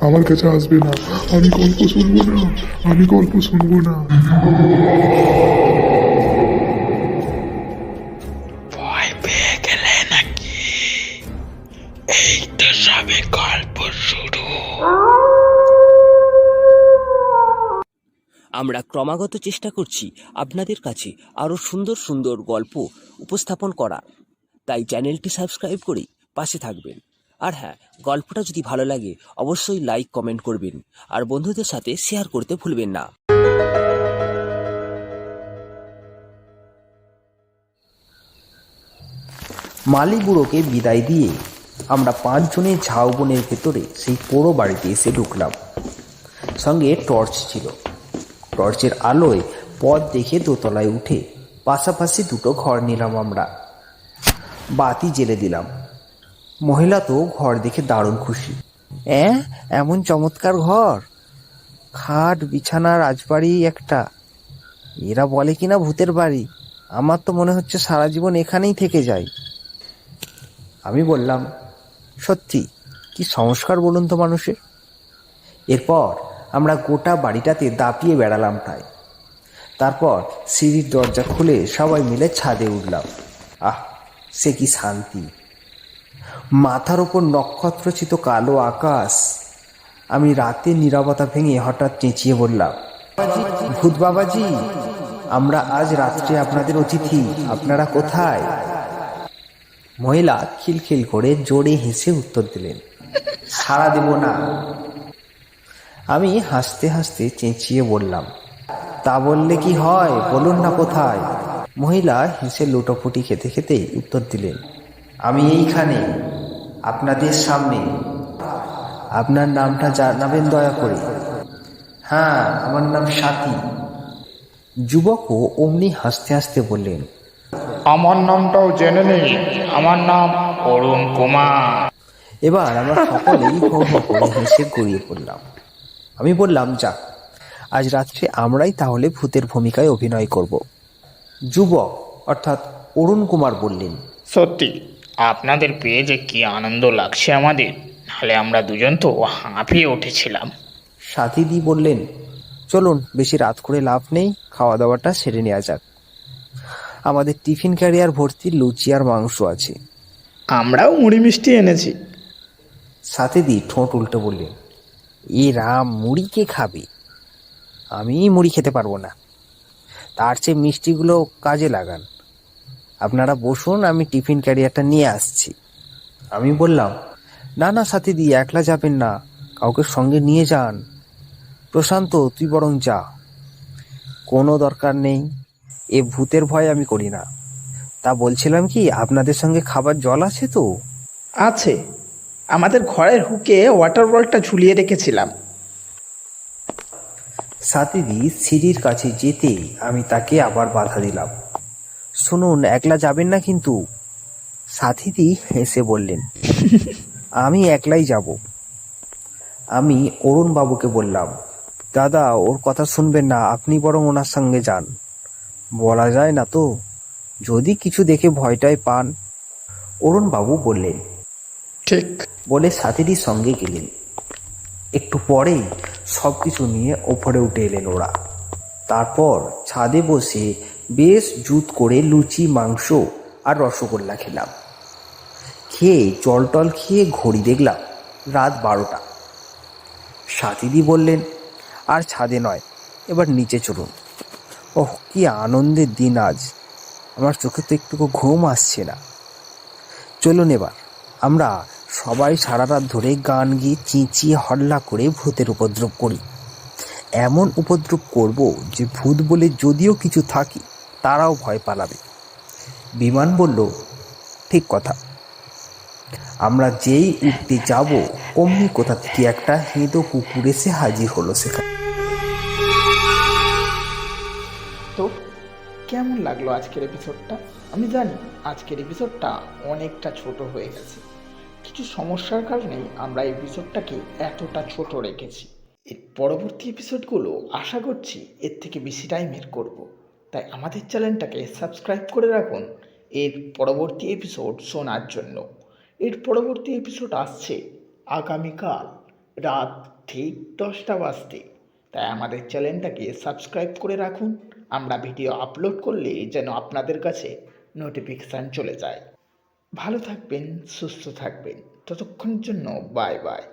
আমার কাছে আসবে না। আমি গল্প শুনব না। আমি গল্প শুনব না। গল্প আমরা ক্রমাগত চেষ্টা করছি আপনাদের কাছে আরও সুন্দর সুন্দর গল্প উপস্থাপন করার তাই চ্যানেলটি সাবস্ক্রাইব করে পাশে থাকবেন। আর হ্যাঁ গল্পটা যদি ভালো লাগে, অবশ্যই লাইক, কমেন্ট করবেন। আর বন্ধুদের সাথে শেয়ার করতে ভুলবেন না। মালি বুড়োকে বিদায় দিয়ে আমরা পাঁচজনে ঝাউবনের ভেতরে সেই পোড়ো বাড়িতে এসে ঢুকলাম। সঙ্গে টর্চ ছিল। টর্চের আলোয় পথ দেখে দোতলায় উঠে পাশাপাশি দুটো ঘর নিলাম আমরা। বাতি জেলে দিলাম। মহিলা তো ঘর দেখে দারুণ খুশি। অ্যাঁ এমন চমৎকার ঘর। খাট, বিছানা, রাজবাড়ি একটা। এরা বলে কিনা ভূতের বাড়ি। আমার তো মনে হচ্ছে সারা জীবন এখানেই থেকে যাই আমি বললাম, সত্যি, কি সংস্কার বলুন তো মানুষের? এরপর আমরা গোটা বাড়িটাতে দাপিয়ে বেড়ালাম প্রায় তারপর সিঁড়ির দরজা খুলে সবাই মিলে ছাদে উঠলাম। আহ, সে কি শান্তি। মাথার ওপর নক্ষত্রচিত কালো আকাশ। আমি রাতে নীরবতা ভেঙে হঠাৎ চেঁচিয়ে বললাম, ভূত বাবাজি, আমরা আজ রাত্রে আপনাদের অতিথি, আপনারা কোথায়? মহিলা খিলখিল করে জোরে হেসে উত্তর দিলেন সাড়া দেব না। আমি হাসতে হাসতে চেঁচিয়ে বললাম তা বললে কি হয়? বলুন না কোথায়? মহিলা হেসে লুটোপুটি খেতে খেতেই উত্তর দিলেন আমি এইখানে আপনাদের সামনে। আপনার নামটা জানাবেন দয়া করে। হ্যাঁ আমার নাম সাথী। যুবকও অমনি হাসতে হাসতে বললেন আমার নামটাও জেনে নেই আমার নাম অরুণ কুমার। এবার আমরা সকলেই করে হেসে গড়িয়ে পড়লাম। আমি বললাম যাক আজ রাত্রে আমরাই তাহলে ভূতের ভূমিকায় অভিনয় করব। যুবক অর্থাৎ অরুণ কুমার বললেন সত্যি আপনাদের পেয়ে যে কি আনন্দ লাগছে আমাদের। নাহলে আমরা দুজন তো হাঁপিয়ে উঠেছিলাম। সাথীদি বললেন চলুন বেশি রাত করে লাভ নেই খাওয়া দাওয়াটা সেরে নেওয়া যাক। আমাদের টিফিন ক্যারিয়ার ভর্তি লুচি আর মাংস আছে। আমরাও মুড়ি মিষ্টি এনেছি। সাথীদি ঠোঁট উল্টে বললেন এ রাম মুড়ি কে খাবে? আমি মুড়ি খেতে পারব না। তার চেয়ে মিষ্টিগুলো কাজে লাগান। আপনারা বসুন, আমি টিফিন ক্যারিয়ারটা নিয়ে আসছি। আমি বললাম, না না সাথীদি একলা যাবেন না। কাউকে সঙ্গে নিয়ে যান। প্রশান্ত, তুই বরং যা। কোনো দরকার নেই। এ ভূতের ভয় আমি করি না। তা বলছিলাম কি, আপনাদের সঙ্গে খাবার জল আছে তো? আছে। আমাদের ঘরের হুকে ওয়াটার বলটা ঝুলিয়ে রেখেছিলাম। সাথীদি সিঁড়ির কাছে যেতে আমি তাকে আবার বাধা দিলাম। শুনুন, একলা যাবেন না কিন্তু? সাথীদি হেসে বললেন, আমি একলাই যাব। আমি অরুণ বাবুকে বললাম, দাদা, ওর কথা শুনবেন না, আপনি বরং ওনার সঙ্গে যান। বলা যায় না তো? যদি কিছু দেখে ভয়টাই পান? অরুণ বাবু বললেন ঠিক। বলে সাথীটির সঙ্গে গেলেন। একটু পরেই সব কিছু নিয়ে ওপরে উঠে এলেন ওরা। তারপর ছাদে বসে বেশ জুত করে লুচি, মাংস আর রসগোল্লা খেলাম। খেয়ে জল টল খেয়ে ঘড়ি দেখলাম রাত বারোটা। সাথীদি বললেন, আর ছাদে নয়, এবার নিচে চলুন। ওহ, কি আনন্দের দিন আজ। আমার চোখে তো একটুকু ঘুম আসছে না। চলুন এবার, আমরা সবাই সারা রাত ধরে গান গিয়ে চেঁচিয়ে হল্লা করে ভূতের উপদ্রব করি। এমন উপদ্রব করব যে ভূত বলে যদিও কিছু থাকি, তারাও ভয় পালাবে। বিমান বলল, ঠিক কথা। আমরা যেই উঠতে যাব, অমনি কোথা থেকে একটা হেঁদো কুকুর এসে হাজির হলো সেখানে। তো, কেমন লাগল আজকের এপিসোডটা আমি জানি আজকের এপিসোডটা অনেকটা ছোট হয়ে গেছে। কিছু সমস্যার কারণে আমরা এপিসোডটাকে এতটা ছোট রেখেছি। এর পরবর্তী এপিসোডগুলো আশা করছি এর থেকে বেশি টাইমের করব। তাই আমাদের চ্যানেলটাকে সাবস্ক্রাইব করে রাখুন এর পরবর্তী এপিসোড শোনার জন্য। এর পরবর্তী এপিসোড আসছে আগামীকাল রাত ঠিক দশটা বাজতে। তাই আমাদের চ্যানেলটাকে সাবস্ক্রাইব করে রাখুন। আমরা ভিডিও আপলোড করলে যেন আপনাদের কাছে নোটিফিকেশান চলে যায়। ভালো থাকবেন সুস্থ থাকবেন। ততক্ষণের জন্য বাই বাই